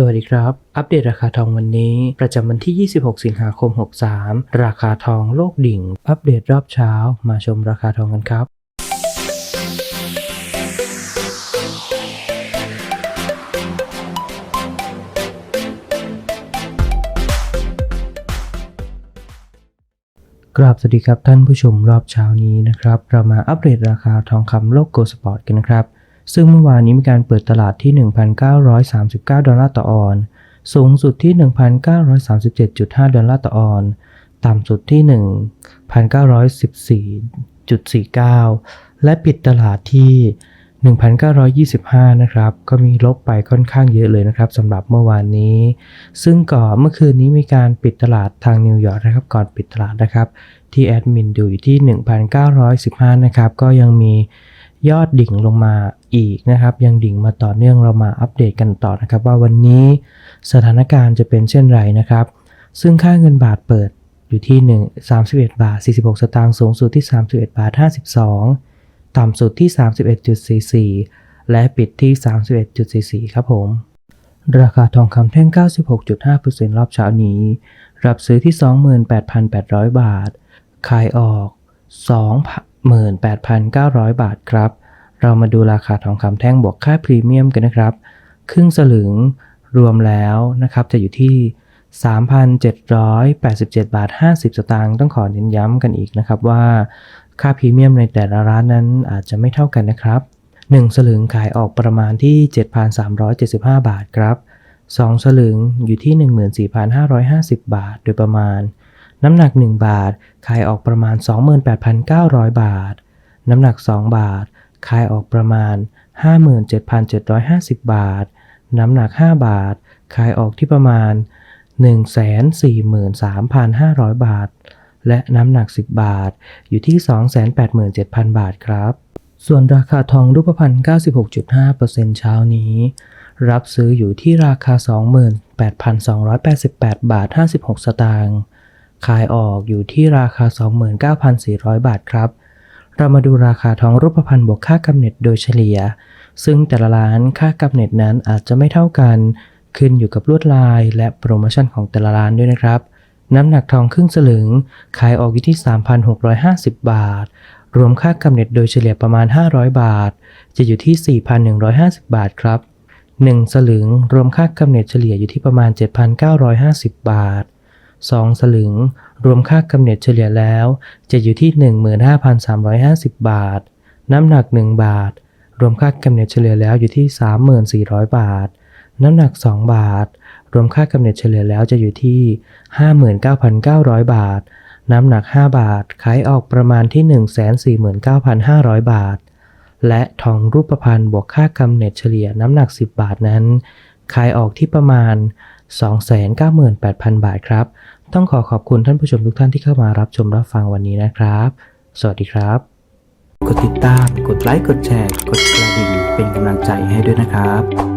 สวัสดีครับ อัปเดตราคาทองวันนี้ ประจำวันที่ 26 สิงหาคม 63 ราคาทองโลกดิ่ง อัปเดตรอบเช้า มาชมราคาทองกันครับกราบสวัสดีครับท่านผู้ชมรอบเช้านี้นะครับ เรามาอัปเดตราคาทองคำโลกโกลสปอร์ตกันนะครับ ซึ่งเมื่อวานนี้มีการเปิดตลาดที่ 1,939 ดอลลาร์ต่อออน สูงสุดที่ 1,937.5 ดอลลาร์ต่อออน ต่ำสุดที่ 1,914.49 และปิดตลาดที่1,925 นะครับ ก็มีลบไปค่อนข้างเยอะเลยนะครับสำหรับเมื่อวานนี้ ซึ่งก่อนเมื่อคืนนี้มีการปิดตลาดทางนิวยอร์กนะครับ ก่อนปิดตลาดนะครับ ที่แอดมินดูอยู่ที่ 1,915 นะครับ ก็ยังมี ยอดดิ่งลงมาอีกนะครับ ยังดิ่งมาต่อเนื่องเรามาอัปเดตกันต่อนะครับ ว่าวันนี้สถานการณ์จะเป็นเช่นไรนะครับ ซึ่งค่าเงินบาทเปิดอยู่ที่ 1 31 บาท 46 สตางค์สูงสุดที่ 31 บาท 52 ต่ำสุดที่ 31.44 และปิดที่ 31.44 ครับผม ราคาทองคำแท่ง 96.5%รอบเช้านี้ รับซื้อที่ 28,800 บาท ขายออก 28,900 บาทครับ เรามาดูราคาทองคำแท่งบวกค่าพรีเมียมกันนะครับ ครึ่งสลึงรวมแล้วนะครับจะอยู่ที่ 3,787 บาท 50 สตางค์ต้องขอเน้นย้ำกันอีกนะครับว่าค่าพรีเมียมในแต่ละร้านนั้นอาจจะไม่เท่ากันนะครับ 1 สลึงขายออกประมาณที่ 7,375 บาทครับ 2 สลึงอยู่ที่ 14,550 บาท โดยประมาณ น้ำหนัก 1 บาท ขายออกประมาณ 28,900 บาท น้ำหนัก 2 บาท ขายออกประมาณ 57,750 บาท น้ำหนัก 5 บาท ขายออกที่ประมาณ 143,500 บาท และน้ำหนัก 10 บาท อยู่ที่ 287,000 บาทครับ ส่วนราคาทองรูปพรรณ96.5%เช้านี้ รับซื้ออยู่ที่ราคา 28,288 บาท 56 สตางค์ ขายออกอยู่ที่ราคา 29,400 บาทครับ เรามาดูราคาทองรูปพรรณบวกค่ากำเนิดโดยเฉลี่ย ซึ่งแต่ละร้านค่ากำเนิดนั้นอาจจะไม่เท่ากัน ขึ้นอยู่กับลวดลายและโปรโมชั่นของแต่ละร้านด้วยนะครับ น้ำหนักทองครึ่งสลึง ขายออกอยู่ที่ 3,650 บาท รวมค่ากำเนิดโดยเฉลี่ยประมาณ 500 บาท จะอยู่ที่ 4,150 บาทครับ 1 สลึง รวมค่ากำเนิดเฉลี่ยอยู่ที่ประมาณ 7,950 บาท 2 สลึง รวมค่ากำเนิดเฉลี่ยแล้ว จะอยู่ที่ 15,350 บาท น้ำหนัก 1 บาท รวมค่ากำเนิดเฉลี่ยแล้วอยู่ที่ 3,400 บาท น้ำหนัก 2 บาท รวมค่ากำเนิดเฉลี่ยแล้วจะอยู่ที่ 59,900 บาท น้ำหนัก 5 บาท ขายออกประมาณที่ 149,500 บาท และทองรูปพรรณบวกค่ากำเนิดเฉลี่ยน้ำหนัก 10 บาทนั้น ขายออกที่ประมาณ 298,000 บาทครับ ต้องขอขอบคุณท่านผู้ชมทุกท่านที่เข้ามารับชมรับฟังวันนี้นะครับ สวัสดีครับ กดติดตาม กดไลค์ กดแชร์ กดกระดิ่ง เป็นกำลังใจให้ด้วยนะครับ